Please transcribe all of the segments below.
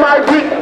my weakness.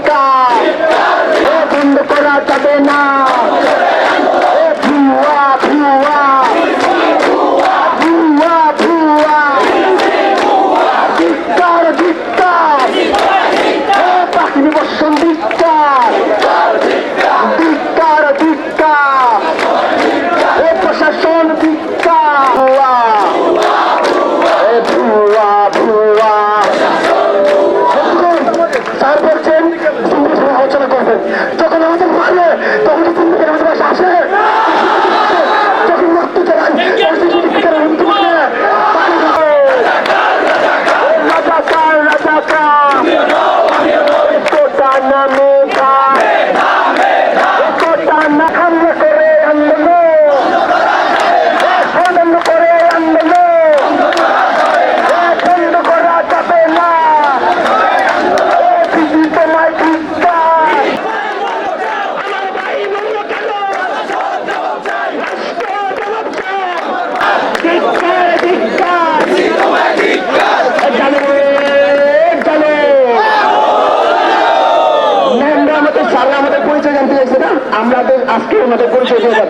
আমাদের আমাদের পরিচয় জানতে চাইছে না? আমরা আজকে ওনাদের পরিচয় দিয়ে যাব।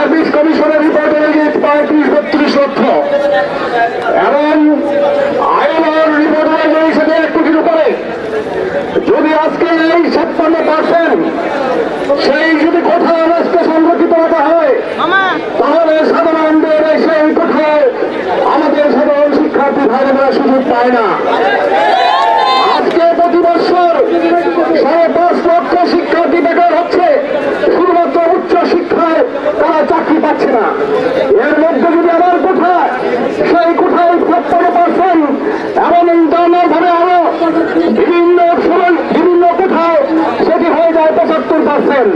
সার্ভিস কমিশনের রিপোর্টে লেগেছে পঁয়ত্রিশ বত্রিশ লক্ষ। এবং আইনের রিপোর্ট অনুযায়ী সেটা একটু কিছু করে যদি আজকে এই ছাপ্পান্ন পার্সেন্ট সেই যদি কোথাও আজকে সংরক্ষিত রাখা হয় তাহলে সাধারণদের এসে এই কোথাও আমাদের সাধারণ শিক্ষার্থী ভাই ভাইরা সুযোগ পায় না। আজকে প্রতি বছর সাড়ে পাঁচ লক্ষ শিক্ষা বিভিন্ন উৎসবের বিভিন্ন কোথায় সেটি হয়ে যায় পঁচাত্তর পার্সেন্ট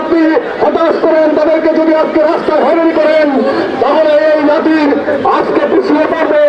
আপনি হতাশ করেন, তাদেরকে যদি আজকে রাস্তায় হয়রানি করেন, তাহলে এই জাতির আজকে পিছিয়ে পড়বে।